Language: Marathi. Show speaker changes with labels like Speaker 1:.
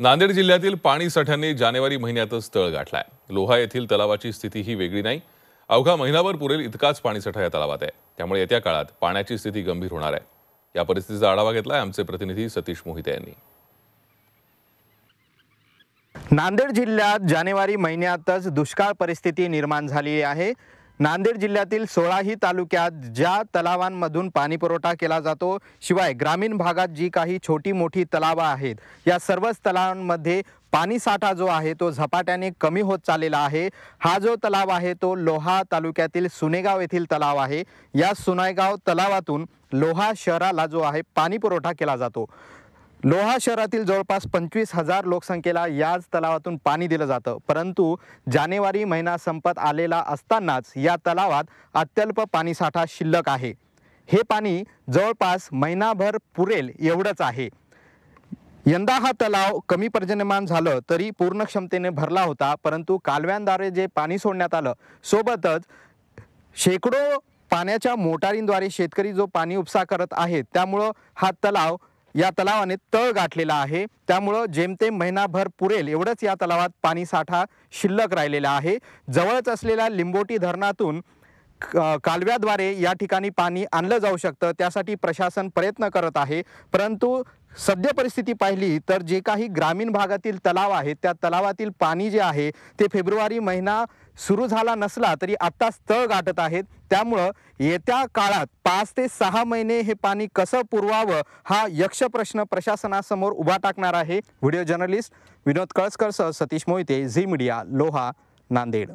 Speaker 1: नांदेड जिल्ह्यातील पाणी साठ्यांनी जानेवारी महिन्यातच तळ गाठलाय. लोहा येथील तलावाची स्थिती ही वेगळी नाही. अवघा महिनाभर पुरेल इतकाच पाणीसाठा या तलावात आहे. त्यामुळे येत्या काळात पाण्याची स्थिती गंभीर होणार आहे. या परिस्थितीचा आढावा घेतलाय आमचे प्रतिनिधी सतीश मोहिते यांनी.
Speaker 2: नांदेड जिल्ह्यात जानेवारी महिन्यातच दुष्काळ परिस्थिती निर्माण झाली आहे. नांदेड जिल्ह्यातील सोळाही तालुक्यात ज्या तलावांमधून पाणी पुरवठा केला जातो शिवाय ग्रामीण भागात जी काही छोटी मोठी तलावं आहेत या सर्वच तलावांमध्ये पाणीसाठा जो आहे तो झपाट्याने कमी होत चाललेला आहे. हा जो तलाव आहे तो लोहा तालुक्यातील सुनेगाव येथील तलाव आहे. या सुनेगाव तलावातून लोहा शहराला जो आहे पाणी पुरवठा केला जातो. लोहा शहरातील जवळपास पंचवीस हजार लोकसंख्येला याच तलावातून पाणी दिलं जातं. परंतु जानेवारी महिना संपत आलेला असतानाच या तलावात अत्यल्प पाणीसाठा शिल्लक आहे. हे पाणी जवळपास महिनाभर पुरेल एवढंच आहे. यंदा हा तलाव कमी पर्जन्यमान झालं तरी पूर्ण क्षमतेने भरला होता परंतु कालव्यांद्वारे जे पाणी सोडण्यात आलं सोबतच शेकडो पाण्याच्या मोटारींद्वारे शेतकरी जो पाणी उपसा करत आहेत त्यामुळं हा तलाव या तलावाने तळ गाठलेला आहे. त्यामुळं जेमतेम महिनाभर पुरेल एवढंच या तलावात पाणी साठा शिल्लक राहिलेला आहे. जवळच असलेल्या लिंबोटी धरणातून कालव्याद्वारे या ठिकाणी पाणी आणलं जाऊ शकतं त्यासाठी प्रशासन प्रयत्न करत आहे. परंतु सद्य परिस्थिती पाहिली तर जे काही ग्रामीण भागातील तलाव आहेत त्या तलावातील पाणी जे आहे ते फेब्रुवारी महिना सुरू झाला नसला तरी आत्ताच तळ गाठत आहेत. त्यामुळं येत्या काळात पाच ते सहा महिने हे पाणी कसं पुरवावं हा यक्ष प्रश्न प्रशासनासमोर उभा टाकणार आहे. व्हिडिओ जर्नलिस्ट विनोद कळसकर सह सतीश मोहिते झी मीडिया लोहा नांदेड.